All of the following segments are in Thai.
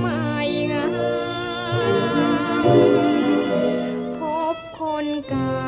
ไม่งามพบคนเก่า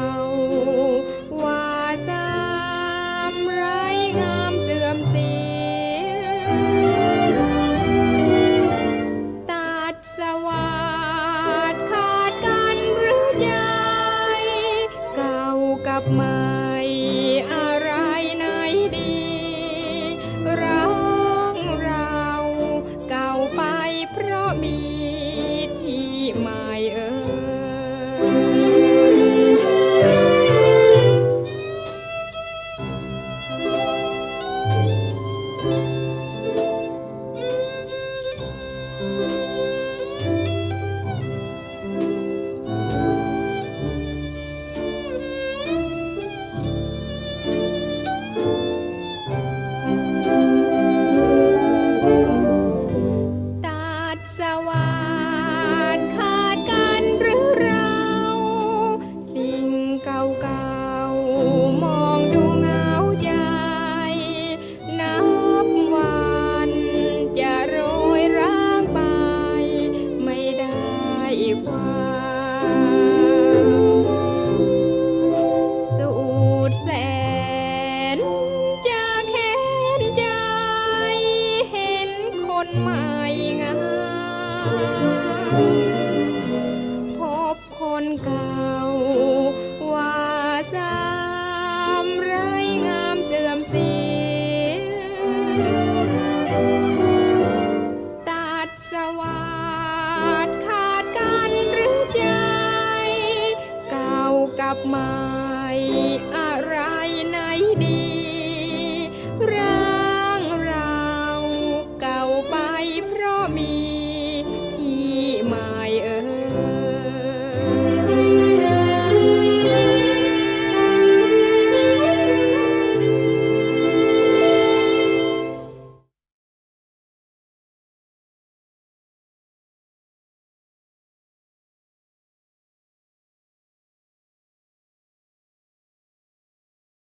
สูดแสนจะแค้นใจ เห็นคนใหม่งพบคนเก่าากม่อะไรไหนดีรา